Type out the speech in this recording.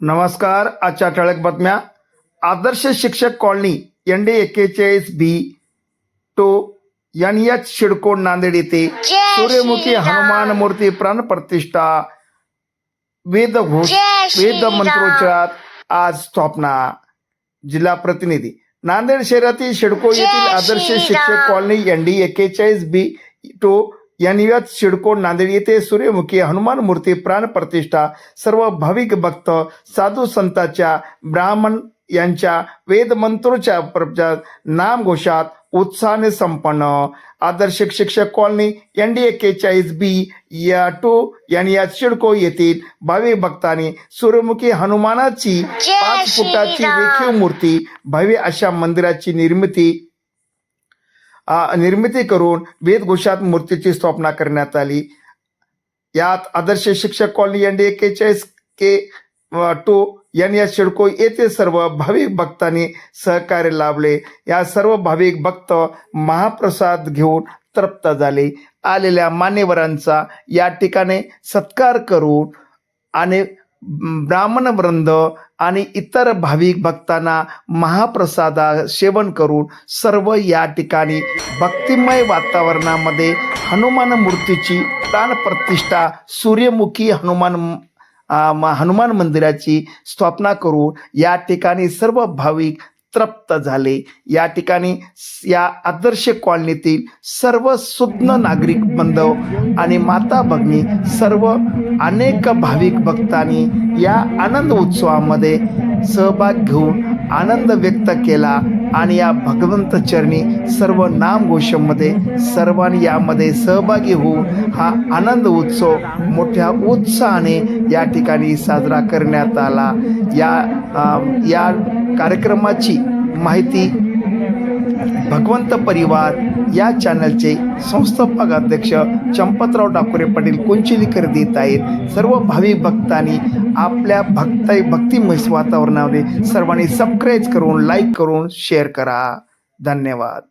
नमस्कार आजच्या ठळक बातम्या आदर्श शिक्षक कॉलनी एन डी एक्केचाळीस बी टो एन एच शिडकोड नांदेड येथे सूर्यमुखी. हनुमान मूर्ती प्राणप्रतिष्ठा वेद घोष वेद श्रीराम. मंत्रोच्चार आज स्थापना जिल्हा प्रतिनिधी नांदेड शहरातील शिडको येथील आदर्श. शिक्षक कॉलनी एन डी एक्केचाळीस बी टो एच शिडकोड नांदेड येथे सूर्यमुखी हनुमान मूर्ती प्राणप्रतिष्ठा सर्व भाविक भक्त साधू संतांच्या ब्राह्मण यांच्या वेद मंत्रोच्या प्रचार नामघोषात उत्साहाने संपन्न आदर्श शिक्षक कॉलनी एन डी एक्केचाळीस बी या टू यांनी या शिडको येथील भाविक भक्तांनी सूर्यमुखी हनुमानाची पाच फुटाची. रेखीव मूर्ती भव्य अशा मंदिराची निर्मिती निर्मिती करून वेदघोषात मूर्तीची स्थापना करण्यात आली. यात आदर्श शिक्षक कॉलनी एन डी एक्केचाळीस के टू एन या शिडको येथे सर्व भाविक भक्तांनी सहकार्य लाभले. या सर्व भाविक भक्त महाप्रसाद घेऊन तृप्त झाले. आलेल्या मान्यवरांचा या ठिकाणी सत्कार करून आणि ब्राह्मण वृंद आणि इतर भाविक भक्तांना महाप्रसादा सेवन करून सर्व या ठिकाणी भक्तिमय वातावरणामध्ये हनुमान मूर्तीची प्राणप्रतिष्ठा सूर्यमुखी हनुमान म- हनुमान मंदिराची स्थापना करून या ठिकाणी सर्व भाविक तृप्त झाले. या ठिकाणी या आदर्श कॉलनीतील सर्व सुज्ञ नागरिक बांधव आणि माता भगिनी सर्व अनेक भाविक भक्तांनी या आनंद उत्सवामध्ये सहभाग घेऊन आनंद व्यक्त केला. आणि या भगवंत चरणी सर्व नामघोषमध्ये सर्वांनी यामध्ये सहभागी होऊन हा आनंद उत्सव मोठ्या उत्साहाने या ठिकाणी साजरा करण्यात आला. या या कार्यक्रमाची माहिती भगवंत परिवार या चॅनलचे संस्थापक अध्यक्ष चंपतराव डाकुरे पाटील कुंचिलीकर देत आहेत. सर्व भाविक भक्तांनी आपल्या भक्त भक्तिमय वातावरणामध्ये सर्वांनी सबस्क्राईब करून लाईक करून शेअर करा. धन्यवाद.